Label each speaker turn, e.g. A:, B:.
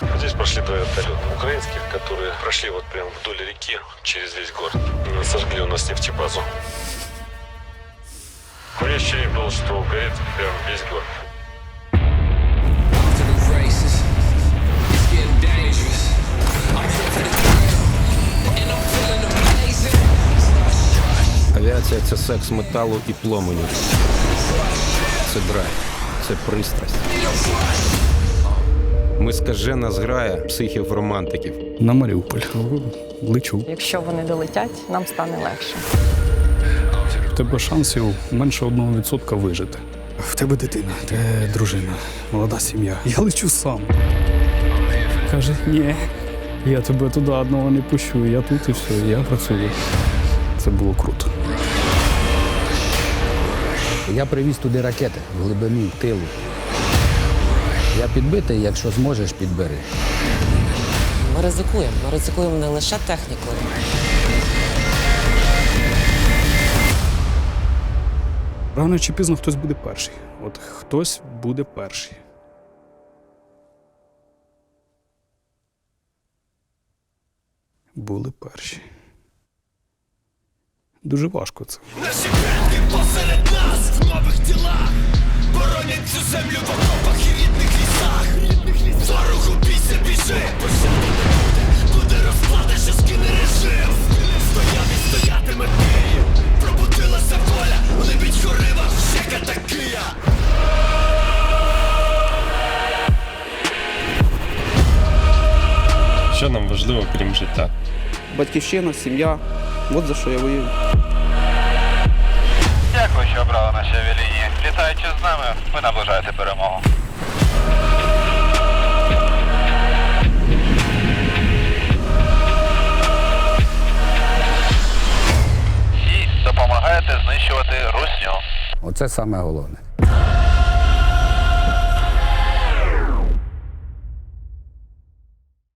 A: Здесь прошли два вертолета украинских, которые прошли вот прям вдоль реки через весь город. Сожгли у нас нефтебазу. Курящий был, что горит прям весь город.
B: Авіація це секс металу і пломеню. Це драйв, це пристрасть. Ми скажена зграя психів-романтиків.
C: На Маріуполь. Лечу.
D: Якщо вони долетять, нам стане легше.
C: В тебе шансів менше одного відсотка вижити. В тебе дитина, в тебе дружина, молода сім'я. Я лечу сам. Каже, ні, я тебе туди одного не пущу. Я тут і все, я працюю. Це було круто.
E: Я привіз туди ракети в глибину тилу. Я підбитий, якщо зможеш, підбери.
F: Ми ризикуємо. Ми ризикуємо не лише технікою.
C: Рано чи пізно хтось буде перший. От хтось буде перший. Були перші. Дуже важко це.
G: Наші предки посеред нас в нових тілах
A: Що нам важливо, крім життя?
H: Батьківщина, сім'я. От за що я воюю.
I: Дякую, що обрали наші авіалінії. Літаючи з нами, ви наближаєте перемогу. І допомагаєте знищувати русню.
E: Оце саме головне.